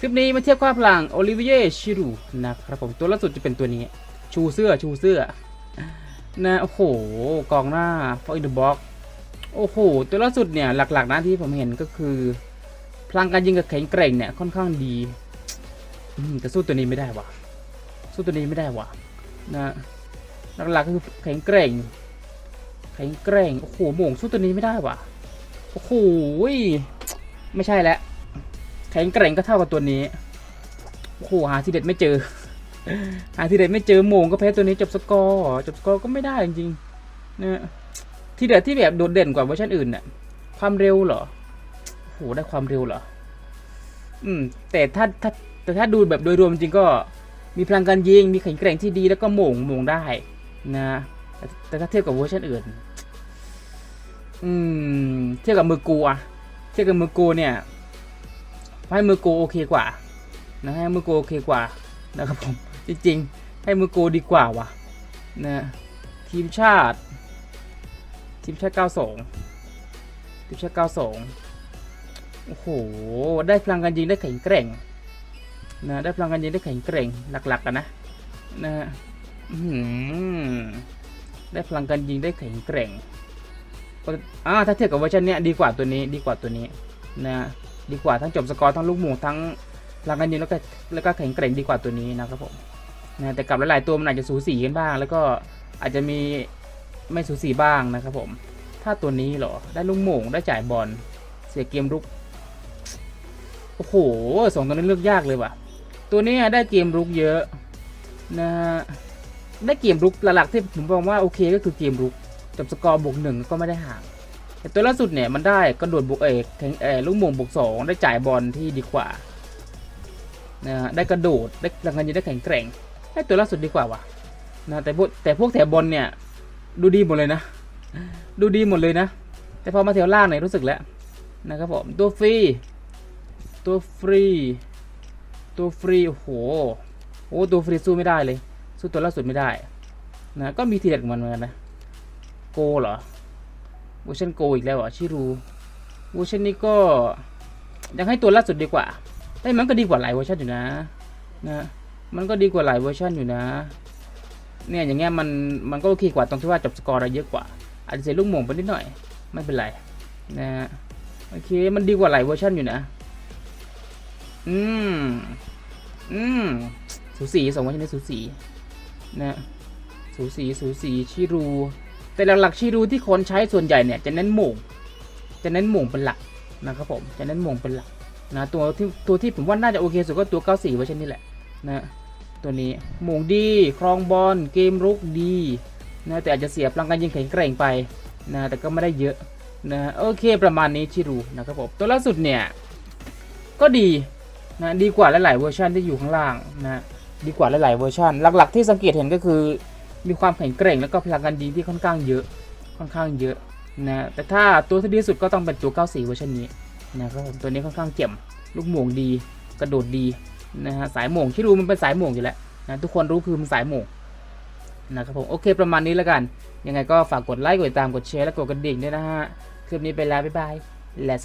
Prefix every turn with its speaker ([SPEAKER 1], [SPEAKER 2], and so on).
[SPEAKER 1] คลิปนี้มาเทียบความพลังโอลิเวียชิรูนะครับผมตัวล่าสุดจะเป็นตัวนี้ ชูเสื้อชูเสื้อนะโอ้โหกองหน้า for in the box โอ้โหตัวล่าสุดเนี่ยหลักๆนะที่ผมเห็นก็คือพลังการยิงกับแข็งแกร่งเนี่ยค่อนข้างดีแต่สู้ตัวนี้ไม่ได้ว่ะสู้ตัวนี้ไม่ได้ว่ะนะหลักๆก็คือแข็งแกร่ง แข็งแกร่งโอ้โหโหม่งสู้ตัวนี้ไม่ได้ว่ะโอ้โหไม่ใช่แล้ว ข็งแกร่งก็เท่ากับตัวนี้โอ้โหหาทีเด็ดไม่เจอ หาทีเด็ดไม่เจอโมงก็แพ้ตัวนี้จบสกอร์จบสกอร์ก็ไม่ได้จริงๆนะที่เด็ดที่แบบโดดเด่นกว่าเวอร์ชันอื่นเนี่ยความเร็วเหรอโอ้โหได้ความเร็วเหรออืม แต่ถ้าถ้าแต่ถ้าดูแบบโดยรวมจริงก็มีพลังการยิงมีแข็งแกร่งที่ดีแล้วก็โม่งโม่งได้นะแต่ถ้าเทียบกับเวอร์ชันอื่น อืม เทียบกับมือกูอะเทียบกับมือกูเนี่ย ให้มือโกโอเคกว่านะให้มือโกโอเคกว่านะครับผมจริงๆ ให้มือโกดีกว่าว่ะนะทีมชาติ ทีมชาติ 92 ทีมชาติ 92 โอ้โห ได้พลังการยิงได้แข็งแกร่งนะได้พลังการยิงได้แข็งแกร่งหลักๆกันนะนะฮะได้พลังการยิงได้แข็งแกร่งอ่าถ้าเทียบกับเวอร์ชันเนี้ยดีกว่าตัวนี้ดีกว่าตัวนี้ นะดีกว่าทั้งจบสกอร์ทั้งลูกหมูทั้งพลังกันยิงแล้วก็แล้วก็แข็งแกร่งดีกว่าตัวนี้นะครับผมนะแต่กับหลายๆตัวมันอาจจะสูสีกันบ้าง แล้วก็อาจจะมีไม่สูสีบ้างนะครับผม ถ้าตัวนี้เหรอ ได้ลูกหมูได้จ่ายบอลเสียเกมรุก โอ้โหสองตัวนี้เลือกยากเลยว่ะ ตัวนี้ได้เกมรุกเยอะนะฮะได้เกมรุกหลักๆที่ผมบอกว่าโอเคก็คือเกมรุกจบสกอร์บวกหนึ่งก็ไม่ได้ห่าง ต่ตัวล่าสุดเนี่ยมันได้กระโดดบุกเอกแทงเออลูกโมงบุกสองได้จ่ายบอลที่ดีกว่านะฮะได้กระโดดได้พลังงานยิงได้แข็งแกร่งให้ตัวล่าสุดดีกว่าว่ะนะแต่พวกแต่พวกแถวบอลเนี่ยดูดีหมดเลยนะ ดูดีหมดเลยนะ แต่พอมาแถวล่างเนี่ยรู้สึกแล้วนะครับผมตัวฟรีตัวฟรีตัวฟรีโอ้โหโอ้ตัวฟรีสู้ไม่ได้เลย สู้ตัวล่าสุดไม่ได้นะก็มีทีเด็ดของมันเหมือนกันนะโกเหรอ วอร์ชันโกอีกแล้วอะชิรูเวอร์ชันนี้ก็ยังให้ตัวล่าสุดดีกว่า แต่มันก็ดีกว่าหลายเวอร์ชันอยู่นะนะมันก็ดีกว่าหลายเวอร์ชันอยู่นะ เนี่ยอย่างเงี้ยมันมันก็โอเคกว่าตรงที่ว่าจบสกอร์อะไรเยอะกว่า อาจจะเสียลูกหม่งไปนิดหน่อย ไม่เป็นไรนะโอเคมันดีกว่าหลายเวอร์ชันอยู่นะ อืมอืมสูสีสองเวอร์ชันนี้สูสีนะสูสีสูสีชิรู แต่หลักๆชีรูที่คนใช้ส่วนใหญ่เนี่ยจะเน้นหม่งจะเน้นหม่งเป็นหลักนะครับผมจะเน้นหม่งเป็นหลักนะตัวที่ตัวที่ผมว่าน่าจะโอเคสุดก็ตัว 94เวอร์ชันนี้แหละนะตัวนี้หม่งดีครองบอลเกมรุกดีนะแต่อาจจะเสียพลังการยิงแข็งแกร่งไปนะแต่ก็ไม่ได้เยอะนะโอเคประมาณนี้ชิรูนะครับผมตัวล่าสุดเนี่ยก็ดีนะดีกว่าหลายๆเวอร์ชันที่อยู่ข้างล่างนะดีกว่าหลายๆเวอร์ชันหลักๆที่สังเกตเห็นก็คือ มีความแข็งแกร่งแล้วก็พลังการยิงที่ค่อนข้างเยอะ ค่อนข้างเยอะนะแต่ถ้าตัวที่ดีสุดก็ต้องเป็นตัว 94 เวอร์ชันนี้นะครับผมตัวนี้ค่อนข้างเจ่มลูกโมงดีกระโดดดีนะฮะสายโมงที่รู้มันเป็นสายโมงอยู่แล้วนะทุกคนรู้คือมันสายโมงนะครับผมโอเคประมาณนี้แล้วกัน ยังไงก็ฝากกดไลค์กดติดตามกดแชร์และกดกระดิ่งด้วยนะฮะคลิปนี้ไปแล้วบ๊ายบาย let's